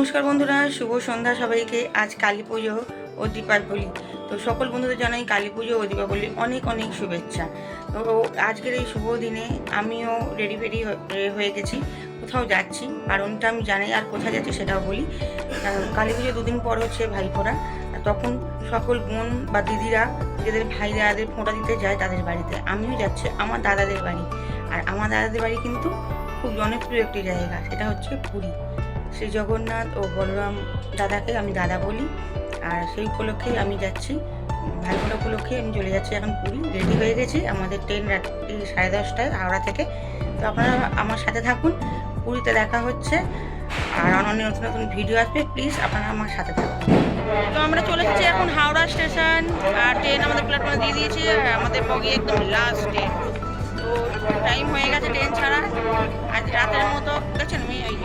নমস্কার বন্ধুরা, শুভ সন্ধ্যা সবাইকে। আজ কালী পুজো ও দীপাবলি। তো সকল বন্ধুদের জানাই কালী পুজো ও দীপাবলি অনেক অনেক শুভেচ্ছা। তো আজকের এই শুভ দিনে আমিও রেডি ফেডি হয়ে গেছি। কোথাও যাচ্ছি, কারণটা আমি জানি আর কোথায় যাচ্ছি সেটাও বলি। কালী পুজো দুদিন পর হচ্ছে ভাইপোরা তখন সকল বোন বা দিদিরা, নিজেদের ভাই দাদাদের ফোঁটা দিতে যায় তাদের বাড়িতে। আমিও যাচ্ছি আমার দাদাদের বাড়ি। আর আমার দাদাদের বাড়ি কিন্তু খুব জনপ্রিয় একটি জায়গা, সেটা হচ্ছে পুরী। শ্রী জগন্নাথ ও বলরাম দাদাকে আমি দাদা বলি। আর সেই উপলক্ষেই আমি যাচ্ছি। ভাইফোঁটা উপলক্ষে আমি চলে যাচ্ছি এখন পুরী। রেডি হয়ে গেছি আমাদের ট্রেন রাত্রি সাড়ে দশটায়, হাওড়া থেকে। তো আপনারা আমার সাথে থাকুন। পুরীতে দেখা হচ্ছে। আর অন্য নতুন নতুন ভিডিও আসবে প্লিজ আপনারা আমার সাথে থাকুন। তো আমরা চলে এসেছি এখন হাওড়া স্টেশন। আর ট্রেন আমাদের প্ল্যাটফর্মে দিয়ে দিয়েছি। আর আমাদের বগি একদম লাস্ট ট্রেন। টাইম হয়ে গেছে ট্রেন ছাড়া। আজ রাতের মতো দেখছেন আমি এই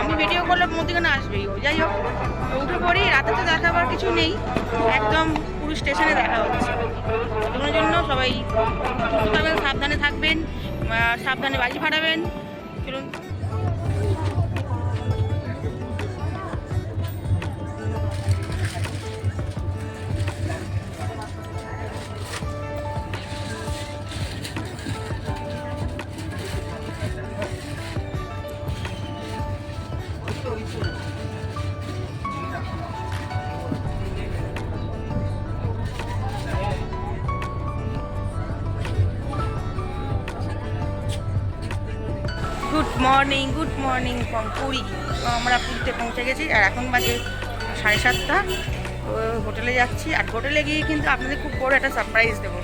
আমি ভিডিও করলে মধ্যখানে আসবেই যাই হোক, উঠে পড়ি, রাতে তো দেখাবার কিছু নেই। একদম পুরো স্টেশনে দেখা হচ্ছে। তোমার জন্য সবাই সাবধানে থাকবেন সাবধানে বাজি ফাটাবেন। চলুন। Good morning good morning Puri আমরা পুরীতে পৌঁছে গেছি আর এখন বাজে সাড়ে সাতটা। হোটেলে যাচ্ছি। আর হোটেলে গিয়ে কিন্তু আপনাদের খুব বড় একটা সারপ্রাইজ দেবো।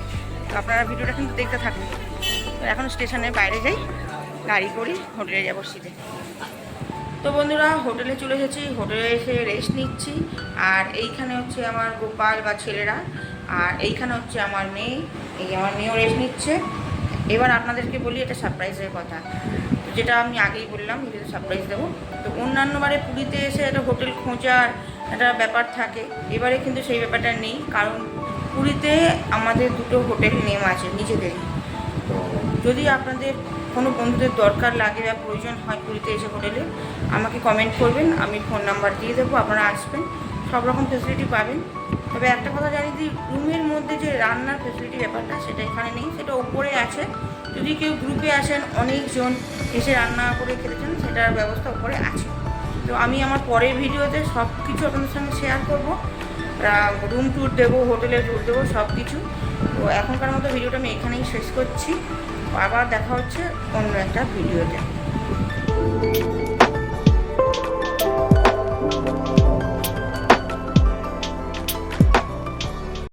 তো আপনারা ভিডিওটা কিন্তু দেখতে থাকুন। এখন স্টেশনের বাইরে যাই, গাড়ি করি, হোটেলে যাব সিধে তো বন্ধুরা, হোটেলে চলে এসেছি। হোটেলে এসে রেস্ট নিচ্ছি। আর এইখানে হচ্ছে আমার গোপাল বা ছেলেরা। আর এইখানে হচ্ছে আমার মেয়ে। এই আমার মেয়েও রেস্ট নিচ্ছে। এবার আপনাদেরকে বলি, এটা সারপ্রাইজের কথা। যেটা আমি আগেই বললাম যেটা সারপ্রাইজ দেবো। তো অন্যান্য বারে পুরীতে এসে একটা হোটেল খোঁজার একটা ব্যাপার থাকে। এবারে কিন্তু সেই ব্যাপারটা নেই। কারণ পুরীতে আমাদের দুটো হোটেল নেম আছে, নিজেদেরই। তো যদি আপনাদের কোনো বন্ধুদের দরকার লাগে বা প্রয়োজন হয় পুরীতে এসে হোটেলে, আমাকে কমেন্ট করবেন, আমি ফোন নাম্বার দিয়ে দেবো, আপনারা আসবেন, সব রকম ফেসিলিটি পাবেন। তবে একটা কথা জানি যে, রুমের মধ্যে যে রান্নার ফেসিলিটি ব্যাপারটা, সেটা এখানে নেই, সেটা ওপরে আছে। যদি কেউ গ্রুপে আসেন, অনেকজন এসে রান্না করে খেতে চান, সেটার ব্যবস্থা ওপরে আছে। তো আমি আমার পরের ভিডিওতে সব কিছু আপনাদের সঙ্গে শেয়ার করব। রুম ট্যুর দেবো হোটেলে ট্যুর দেবো সব কিছু তো এখনকার মতো ভিডিওটা আমি এখানেই শেষ করছি। আবার দেখা হচ্ছে অন্য একটা ভিডিওতে।